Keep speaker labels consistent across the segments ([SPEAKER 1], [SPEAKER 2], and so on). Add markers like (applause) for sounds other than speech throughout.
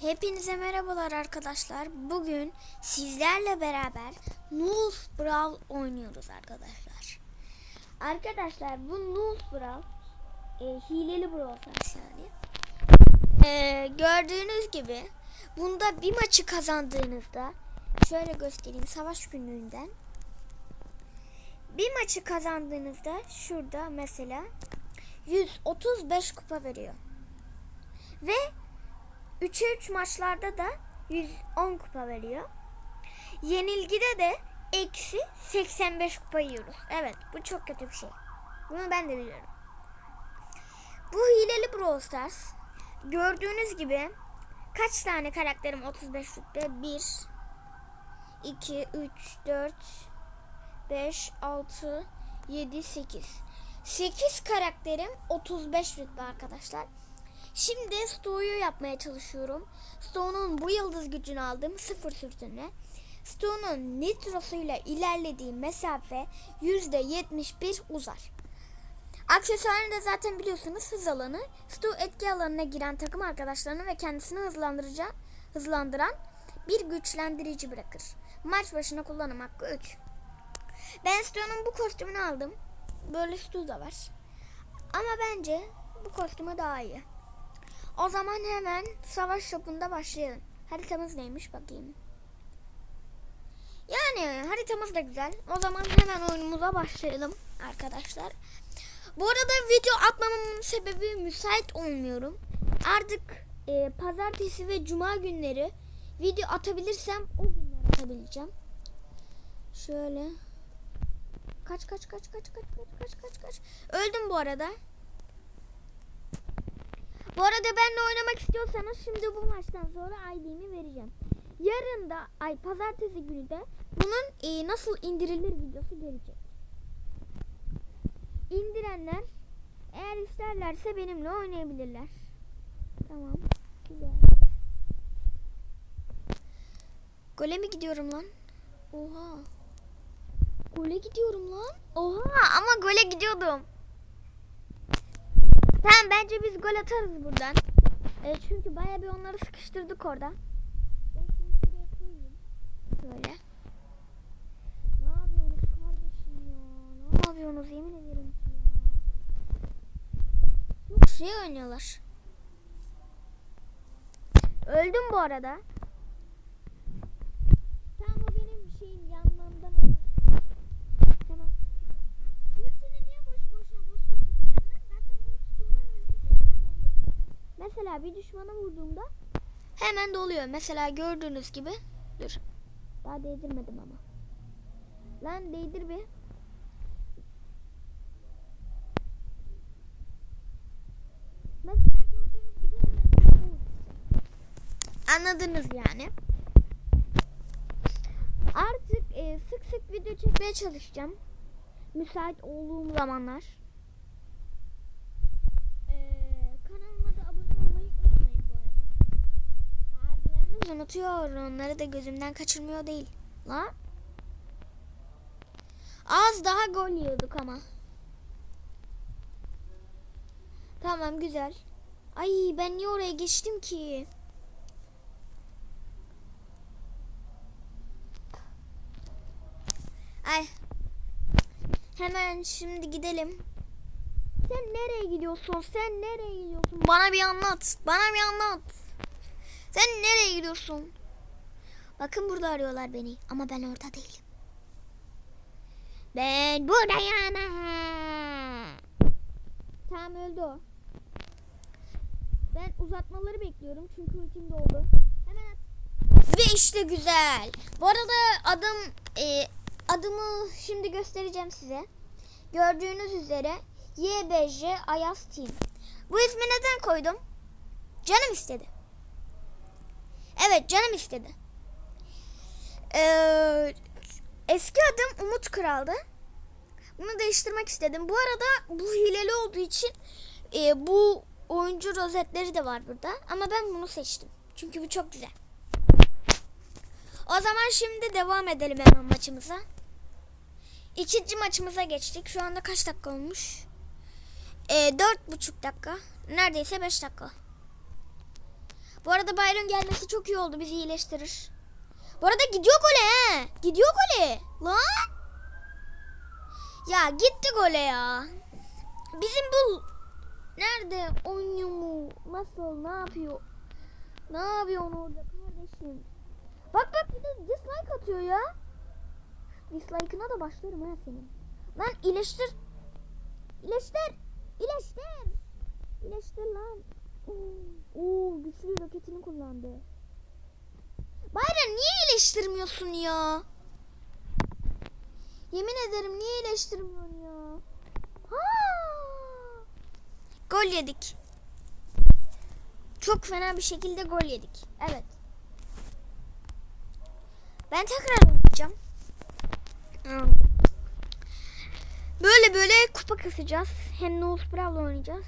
[SPEAKER 1] Hepinize merhabalar arkadaşlar. Bugün sizlerle beraber Noodles Brawl oynuyoruz arkadaşlar. Arkadaşlar bu Noodles Brawl e, hileli Brawl yani. E, gördüğünüz gibi bunda bir maçı kazandığınızda şöyle göstereyim savaş günlüğünden. Bir maçı kazandığınızda şurada mesela 135 kupa veriyor. Ve 3'e 3 maçlarda da 110 kupa veriyor. Yenilgide de eksi 85 kupa yiyoruz. Evet bu çok kötü bir şey. Bunu ben de biliyorum. Bu hileli Brawl Stars. Gördüğünüz gibi kaç tane karakterim 35 rütbe? 1 2 3 4 5 6 7 8 8 karakterim 35 rütbe arkadaşlar. Şimdi Sto'yu yapmaya çalışıyorum. Sto'nun bu yıldız gücünü aldım sıfır sürtünme. Sto'nun nitrosuyla ilerlediği mesafe %71 uzar. Aksesuarını da zaten biliyorsunuz hız alanı. Sto etki alanına giren takım arkadaşlarını ve kendisini hızlandırıcı, hızlandıran bir güçlendirici bırakır. Maç başına kullanım hakkı 3. Ben Sto'nun bu kostümünü aldım. Böyle Sto da var. Ama bence bu kostümü daha iyi. O zaman hemen savaş shopunda başlayalım. Haritamız neymiş bakayım. Yani haritamız da güzel. O zaman hemen oyunumuza başlayalım arkadaşlar. Bu arada video atmamamın sebebi müsait olmuyorum. Artık e, pazartesi ve cuma günleri video atabilirsem o günler atabileceğim. Şöyle. Kaç kaç kaç kaç kaç kaç kaç kaç kaç. Öldüm bu arada. Bu arada benimle oynamak istiyorsanız şimdi bu maçtan sonra ID'mi vereceğim. Yarın da ay pazartesi günü de bunun e, nasıl indirilir videosu gelecek. İndirenler eğer isterlerse benimle oynayabilirler. Tamam. Güzel. Gole mi gidiyorum lan? Oha. Gole gidiyorum lan. Oha ama gole gidiyordum. Tamam bence biz gol atarız buradan. E, çünkü baya bir onları sıkıştırdık orada. Böyle. Ne yapıyorsunuz kardeşim ya? Ne yapıyorsunuz yemin ederim ki ya. Çok şey oynuyorlar. Öldüm bu arada. Tamam o benim şeyim yanmamdan oldu. Tamam. Ultini niye boş boşuna basıyorsun diyenler zaten bu düşmanın ultisi hemen doluyor. Mesela bir düşmana vurduğumda hemen doluyor. Mesela gördüğünüz gibi. Dur. Daha değdirmedim ama. Lan değdir bir. Mesela gördüğünüz gibi hemen. Anladınız yani. Artık e, sık sık video çekmeye çalışacağım. Müsait olduğum zamanlar. Ee, kanalıma da abone olmayı unutmayın bu arada. Bazılarınız unutuyor. Onları da gözümden kaçırmıyor değil. La? Az daha gol yiyorduk ama. Tamam güzel. Ay ben niye oraya geçtim ki? Ay. Hemen şimdi gidelim. Sen nereye gidiyorsun? Sen nereye gidiyorsun? Bana bir anlat. Bana bir anlat. Sen nereye gidiyorsun? Bakın burada arıyorlar beni ama ben orada değilim. Ben buradayım. Tamam öldü o. Ben uzatmaları bekliyorum çünkü ultim doldu. Hemen at. Ve işte güzel. Bu arada adım e, adımı şimdi göstereceğim size. Gördüğünüz üzere YBJ Ayaz Team. Bu ismi neden koydum? Canım istedi. Evet canım istedi. Ee, eski adım Umut Kral'dı. Bunu değiştirmek istedim. Bu arada bu hileli olduğu için e, bu oyuncu rozetleri de var burada. Ama ben bunu seçtim. Çünkü bu çok güzel. O zaman şimdi devam edelim hemen maçımıza. İkinci maçımıza geçtik. Şu anda kaç dakika olmuş? Ee, dört buçuk dakika. Neredeyse beş dakika. Bu arada Byron gelmesi çok iyi oldu. Bizi iyileştirir. Bu arada gidiyor gole he. Gidiyor gole. Lan. Ya gitti gole ya. Bizim bu nerede oynuyor mu? Nasıl? Ne yapıyor? Ne yapıyor onu orada kardeşim? Bak bak bir de dislike atıyor ya. Dislike'ına da başlarım ha senin. Lan iyileştir. İyileştir. İyileştir. İyileştir lan. Oo, güçlü roketini kullandı. Bayram niye iyileştirmiyorsun ya? Yemin ederim niye iyileştirmiyorsun ya? Ha! Gol yedik. Çok fena bir şekilde gol yedik. Evet. Ben tekrar oynayacağım. Hmm. Böyle böyle kupa kasacağız. Hem Nose Brawl'la oynayacağız.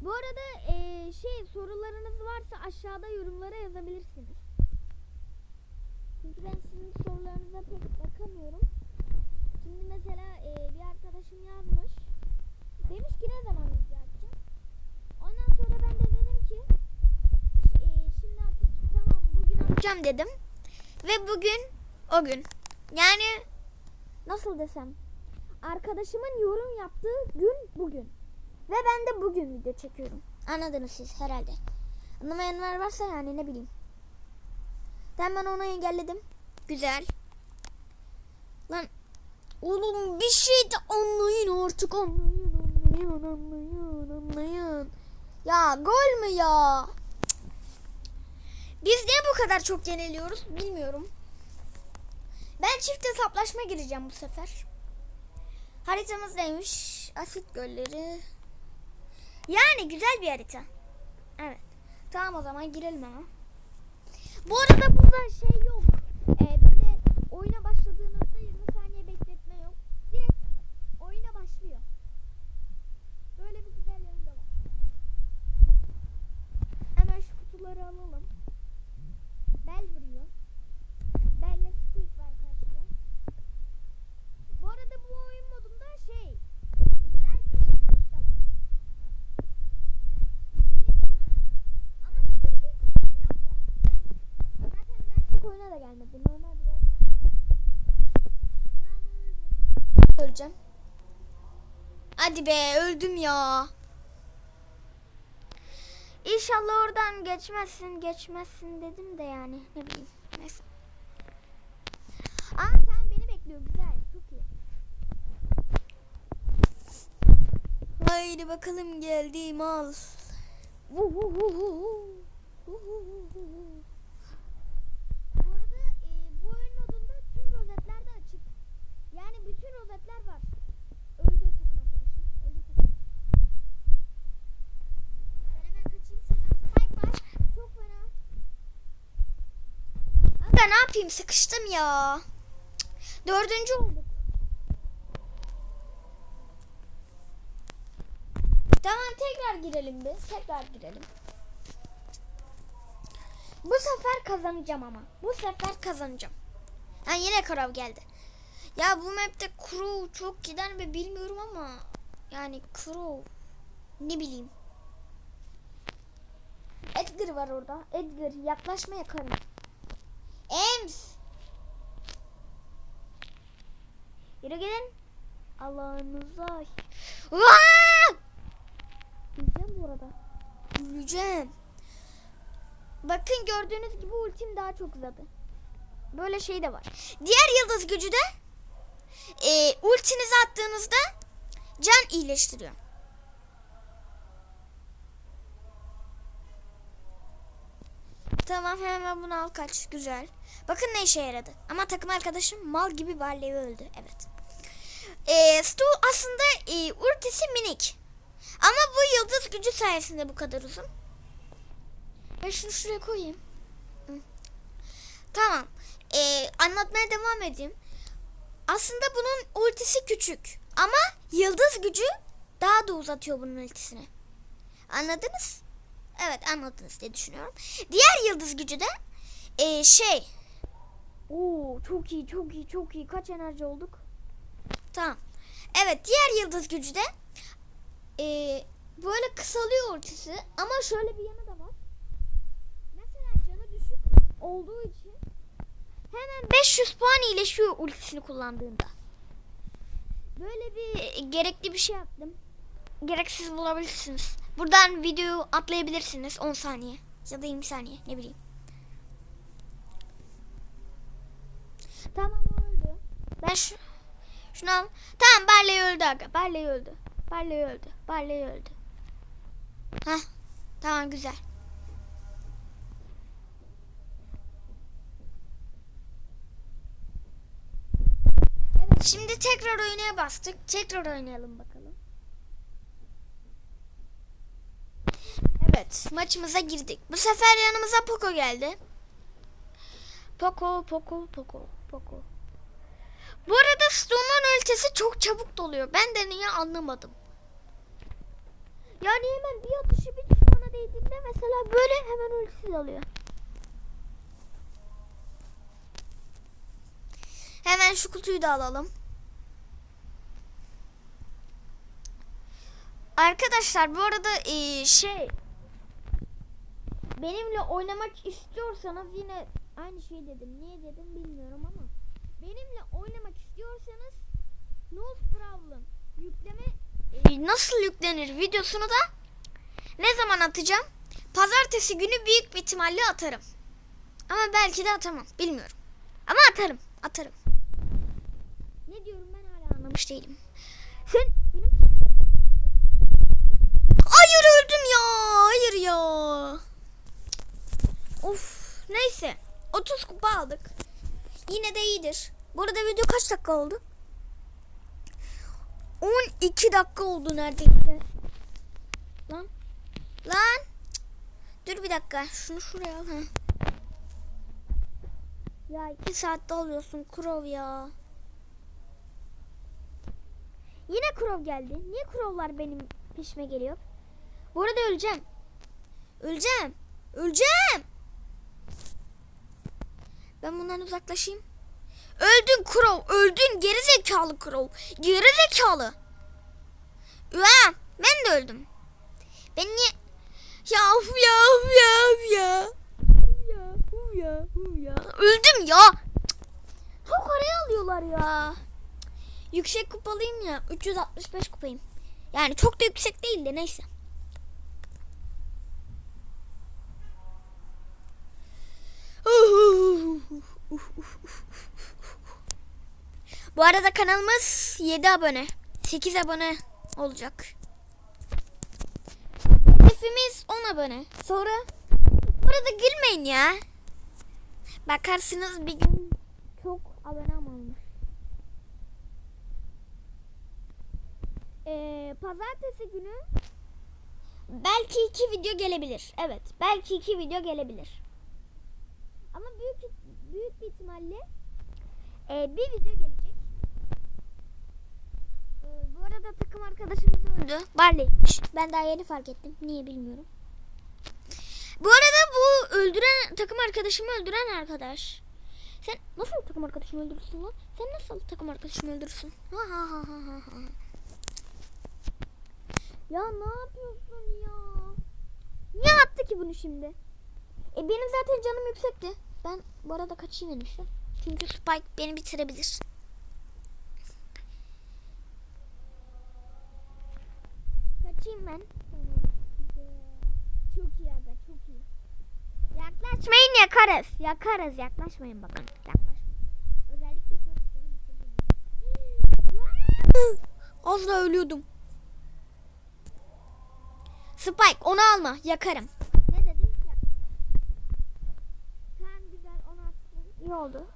[SPEAKER 1] Bu arada eee, şey sorularınız varsa aşağıda yorumlara yazabilirsiniz. Çünkü ben sizin sorularınıza pek bakamıyorum. Şimdi mesela eee, bir arkadaşım yazmış. Demiş ki ne zaman video? Ondan sonra ben de dedim ki eee, şimdi artık tamam bugün atacağım dedim. Ve bugün o gün. Yani nasıl desem arkadaşımın yorum yaptığı gün bugün. Ve ben de bugün video çekiyorum. Anladınız siz herhalde. Anlamayanlar varsa yani ne bileyim. Ben onu engelledim. Güzel. Lan oğlum bir şey de anlayın artık anlayın anlayın anlayın anlayın. Ya gol mü ya? Biz niye bu kadar çok yeniliyoruz bilmiyorum. Ben çift hesaplaşma gireceğim bu sefer. Haritamız neymiş? Asit gölleri. Yani güzel bir harita. Evet. Tamam o zaman girelim ama. Bu arada burada şey yok. Ee, böyle oyuna başladığınızda 20 saniye bekletme yok. Direkt oyuna başlıyor. Böyle bir güzel yanı da var. Hemen şu kutuları alalım. Bel vuruyor. Belle Squid var karşıda. Bu arada bu oyun modunda şey Bel ve Squid de var. Benim ama Squid'in kostümü yok daha. Ben zaten gerçek oyuna da gelmedi. Normal bir oyun. Tamam öldüm. Öleceğim. Hadi be öldüm ya. İnşallah oradan geçmezsin geçmezsin dedim de yani ne bileyim. Neyse. Aa tamam beni bekliyor güzel çok iyi. Haydi bakalım geldim al. Bu arada e, bu oyun modunda tüm rozetler de açık. Yani bütün rozetler var. Öldü takım arkadaşım. Öldü takım. Ben hemen kaçayım şuradan. Spike var. Çok fena. Aga ne yapayım sıkıştım ya. Dördüncü olduk. Tamam tekrar girelim bir. Tekrar girelim. Bu sefer kazanacağım ama. Bu sefer kazanacağım. Ha yine Krav geldi. Ya bu map'te Crow çok gider mi bilmiyorum ama yani Crow ne bileyim. Edgar var orada. Edgar yaklaşma yakarım. Ems. Yürü gelin. Allah'ınıza. Öleceğim bu arada. Öleceğim. Bakın gördüğünüz gibi ultim daha çok uzadı. Böyle şey de var. Diğer yıldız gücü de e, ultinizi attığınızda can iyileştiriyor. Tamam hemen bunu al kaç. Güzel. Bakın ne işe yaradı. Ama takım arkadaşım mal gibi Barley öldü. Evet. E, Stu aslında e, ultisi minik. Ama bu yıldız gücü sayesinde bu kadar uzun. Ben şunu şuraya koyayım. Tamam. Ee, anlatmaya devam edeyim. Aslında bunun ultisi küçük. Ama yıldız gücü daha da uzatıyor bunun ultisini. Anladınız? Evet anladınız diye düşünüyorum. Diğer yıldız gücü de ee, şey. Oo çok iyi çok iyi çok iyi. Kaç enerji olduk? Tamam. Evet diğer yıldız gücü de böyle böyle kısalıyor ultisi ama şöyle bir yanı da var. Mesela canı düşük olduğu için hemen 500 puan iyileşiyor ultisini kullandığında. Böyle bir gerekli bir şey yaptım. Gereksiz bulabilirsiniz. Buradan videoyu atlayabilirsiniz 10 saniye ya da 20 saniye ne bileyim. Tamam öldü. Ben şu, şunu al. Tamam Barley öldü aga. Barley öldü. Barley öldü. Barley öldü. Hah. Tamam güzel. Evet şimdi tekrar oynaya bastık. Tekrar oynayalım bakalım. Evet maçımıza girdik. Bu sefer yanımıza Poco geldi. Poco, Poco, Poco, Poco. Bu arada Stone'un ultisi çok çabuk doluyor. Ben de niye anlamadım. Yani hemen bir atışı bir düşmana değdiğinde mesela böyle hemen ultisi doluyor. Hemen şu kutuyu da alalım. Arkadaşlar bu arada eee, şey benimle oynamak istiyorsanız yine aynı şey dedim. Niye dedim bilmiyorum ama benimle oynamak istiyorsanız no problem yükleme e, nasıl yüklenir videosunu da ne zaman atacağım? Pazartesi günü büyük bir ihtimalle atarım. Ama belki de atamam. Bilmiyorum. Ama atarım. Atarım. Ne diyorum ben hala anlamış değilim. Sen benim... Hayır öldüm ya. Hayır ya. Of. Neyse. 30 kupa aldık. Yine de iyidir. Bu arada video kaç dakika oldu? 12 dakika oldu neredeyse. Lan. Lan. Dur bir dakika. Şunu şuraya al. Ya 2 saatte alıyorsun Krov ya. Yine Krov geldi. Niye Krovlar benim peşime geliyor? Bu arada öleceğim. Öleceğim. Öleceğim. Ben bundan uzaklaşayım. Öldün Crow. Öldün geri zekalı Crow. Geri zekalı. Ben de öldüm. Ben niye... Ya uf ya uf ya uf ya. Ya uf ya uf ya. Öldüm ya. Çok araya alıyorlar ya. Yüksek kupalıyım ya. 365 kupayım. Yani çok da yüksek değil de neyse. Bu arada kanalımız 7 abone. 8 abone olacak. Hedefimiz 10 abone. Sonra bu arada gülmeyin ya. Bakarsınız bir gün çok abone olmuş. Ee, pazartesi günü belki iki video gelebilir. Evet, belki iki video gelebilir. Ama büyük büyük bir ihtimalle e, bir video gelecek. E, bu arada takım arkadaşımız öldü. Barley'miş. Ben daha yeni fark ettim. Niye bilmiyorum. Bu arada bu öldüren takım arkadaşımı öldüren arkadaş. Sen nasıl takım arkadaşımı öldürürsün lan? Sen nasıl takım arkadaşımı öldürürsün? Ha ha ha ha ha ha. Ya ne yapıyorsun ya? Niye attı ki bunu şimdi? E benim zaten canım yüksekti. Ben bu arada kaçayım en iyisi. Çünkü Spike beni bitirebilir. Kaçayım ben. Çok iyi aga çok iyi. Yaklaşmayın yakarız. Yakarız yaklaşmayın bakın. Yaklaşmayın. Özellikle. Az daha ölüyordum. Spike onu alma yakarım. Ne dedim? Yak. Tamam güzel onu attım. İyi oldu.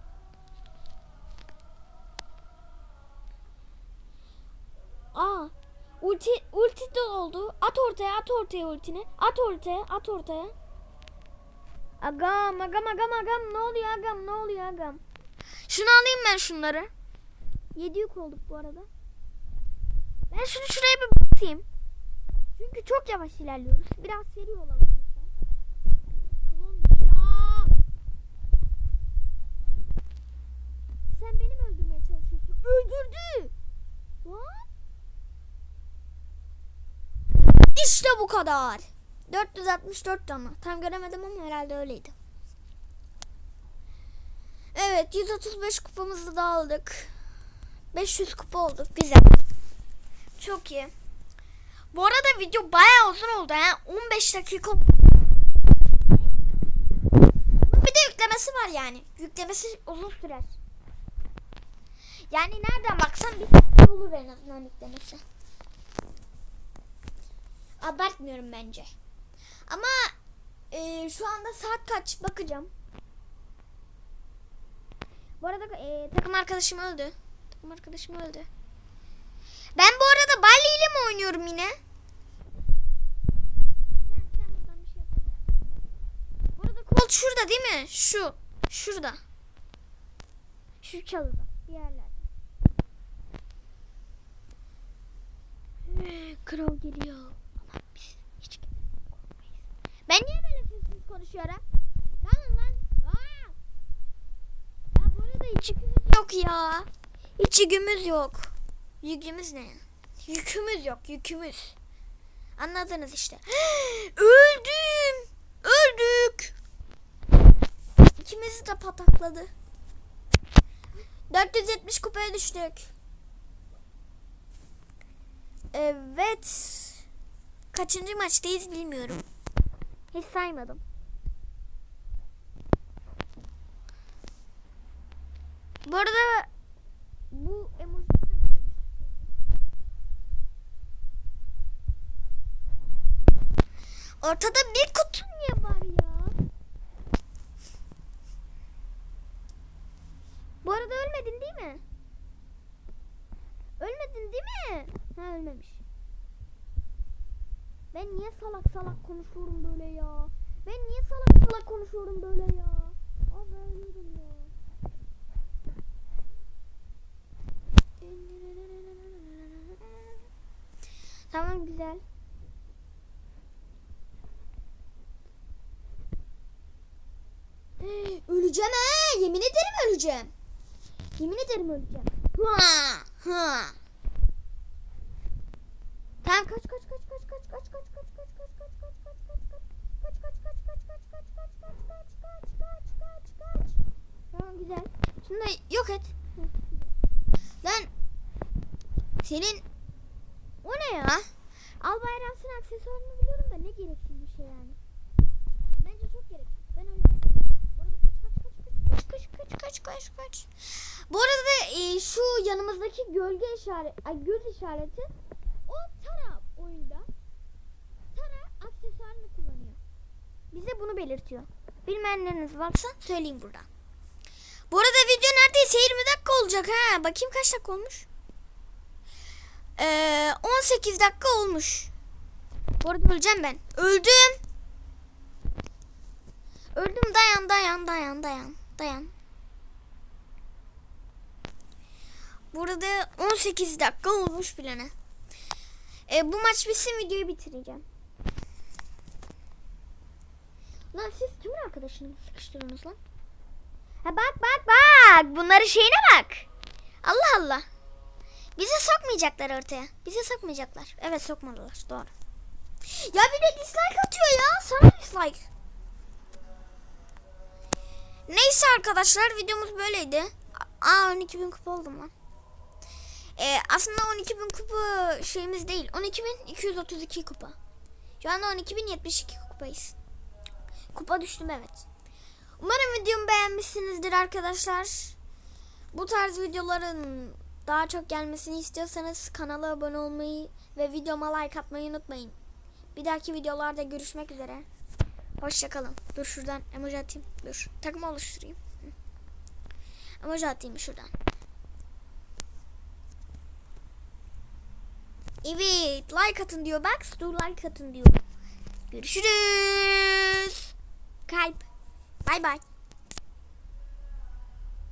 [SPEAKER 1] Aa ulti ulti de oldu. At ortaya at ortaya ultini. At ortaya at ortaya. Agam agam agam agam ne oluyor agam ne oluyor agam. Şunu alayım ben şunları. Yedi yük olduk bu arada. Ben şunu şuraya bir basayım. Çünkü çok yavaş ilerliyoruz. Biraz seri olalım lütfen. Klon ya. Sen beni mi öldürmeye çalışıyorsun? Öldürdü. What? işte bu kadar. 464 tane. Tam göremedim ama herhalde öyleydi. Evet 135 kupamızı da aldık. 500 kupa olduk. Güzel. Çok iyi. Bu arada video bayağı uzun oldu. ha. 15 dakika. Bir de yüklemesi var yani. Yüklemesi uzun sürer. Yani nereden baksan bir saat olur en azından yüklemesi. Abartmıyorum bence. Ama e, şu anda saat kaç bakacağım. Bu arada e, takım arkadaşım öldü. Takım arkadaşım öldü. Ben bu arada Bali ile mi oynuyorum yine? Sen, sen buradan bir yapamazsın. Bu arada Colt şurada değil mi? Şu. Şurada. Şu çalıda. Bir yerlerde. Ee, Kral geliyor. Ama biz hiç korkmayız. Ben niye böyle sessiz konuşuyorum? Lan lan. Aa! Ya burada içgümüz yok ya. İçgümüz yok. Yükümüz ne? Yükümüz yok. Yükümüz. Anladınız işte. (gasps) Öldüm. Öldük. İkimizi de patakladı. 470 kupaya düştük. Evet. Kaçıncı maçtayız bilmiyorum. Hiç saymadım. Bu arada bu emoji de varmış. Ortada bir kutu niye var ya? Bu arada ölmedin değil mi? Ölmedin değil mi? Ha ölmemiş. Ben niye salak salak konuşuyorum böyle ya? Ben niye salak salak konuşuyorum böyle ya? Ben ölüyorum ya. Tamam güzel. (gasps) Öleceğim he. Yemin ederim öleceğim. Yemin ederim öleceğim. Ha, ha. Tamam kaç kaç kaç kaç kaç kaç kaç kaç kaç kaç kaç Tamam güzel. Şimdi yok et. Lan senin o ne ya? Al bayramsın aksesuarını biliyorum da ne gereksiz bir şey yani. Bence çok gereksiz. Ben öyle kaç kaç kaç kaç kaç. Bu arada e, şu yanımızdaki gölge işaret, ay göz işareti Bize bunu belirtiyor. Bilmeyenleriniz varsa söyleyeyim burada. Bu arada video neredeyse 20 dakika olacak ha. Bakayım kaç dakika olmuş. Ee, 18 dakika olmuş. Bu arada öleceğim ben. Öldüm. Öldüm dayan dayan dayan dayan dayan. Burada 18 dakika olmuş bilene. E, bu maç bitsin videoyu bitireceğim. Lan siz kimin arkadaşını sıkıştırıyorsunuz lan? Ha bak bak bak. Bunların şeyine bak. Allah Allah. Bize sokmayacaklar ortaya. Bize sokmayacaklar. Evet sokmadılar. Doğru. Ya bir de dislike atıyor ya. Sana dislike. Neyse arkadaşlar videomuz böyleydi. Aa 12 bin kupa oldum lan. Ee, aslında 12 bin kupa şeyimiz değil. 12 bin 232 kupa. Şu anda 12 bin 72 kupayız. Kupa düştüm evet. Umarım videomu beğenmişsinizdir arkadaşlar. Bu tarz videoların daha çok gelmesini istiyorsanız kanala abone olmayı ve videoma like atmayı unutmayın. Bir dahaki videolarda görüşmek üzere. Hoşçakalın. Dur şuradan emoji atayım. Dur. Takım oluşturayım. Emoji atayım şuradan. Evet. Like atın diyor. Bak. Dur like atın diyor. Görüşürüz. Kalp. Bay bay.